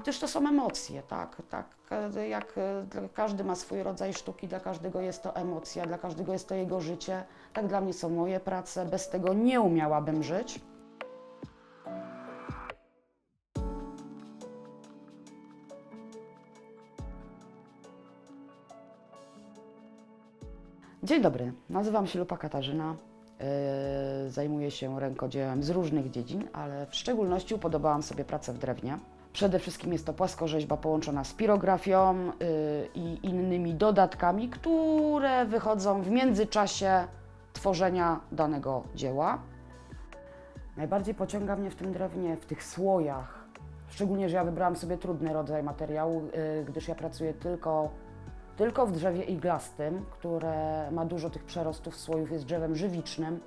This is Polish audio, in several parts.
Gdyż to są emocje, tak, tak. Jak e, każdy ma swój rodzaj sztuki, dla każdego jest to emocja, dla każdego jest to jego życie. Tak dla mnie są moje prace. Bez tego nie umiałabym żyć. Dzień dobry, nazywam się Lupa Katarzyna. Yy, Zajmuję się rękodziełem z różnych dziedzin, ale w szczególności upodobałam sobie pracę w drewnie. Przede wszystkim jest to płaskorzeźba połączona z pirografią yy, i innymi dodatkami, które wychodzą w międzyczasie tworzenia danego dzieła. Najbardziej pociąga mnie w tym drewnie, w tych słojach. Szczególnie, że ja wybrałam sobie trudny rodzaj materiału, yy, gdyż ja pracuję tylko tylko w drzewie iglastym, które ma dużo tych przerostów słojów, jest drzewem żywicznym.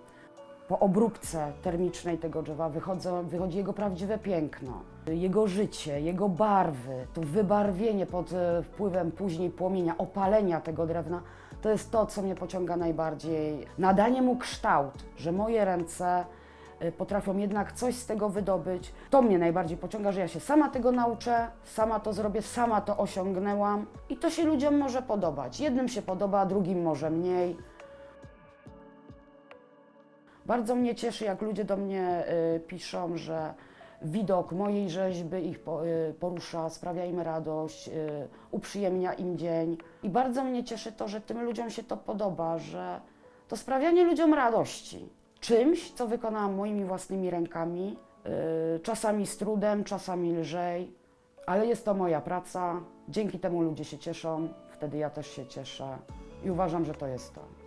Po obróbce termicznej tego drzewa wychodzą, wychodzi jego prawdziwe piękno, jego życie, jego barwy, to wybarwienie pod e, wpływem później płomienia, opalenia tego drewna. To jest to, co mnie pociąga najbardziej. Nadanie mu kształt, że moje ręce y, potrafią jednak coś z tego wydobyć. To mnie najbardziej pociąga, że ja się sama tego nauczę, sama to zrobię, sama to osiągnęłam i to się ludziom może podobać. Jednym się podoba, drugim może mniej. Bardzo mnie cieszy, jak ludzie do mnie y, piszą, że widok mojej rzeźby ich y, porusza, sprawia im radość, y, uprzyjemnia im dzień. I bardzo mnie cieszy to, że tym ludziom się to podoba, że to sprawianie ludziom radości czymś, co wykonałam moimi własnymi rękami, czasami z trudem, czasami lżej, ale jest to moja praca. Dzięki temu ludzie się cieszą, wtedy ja też się cieszę i uważam, że to jest to.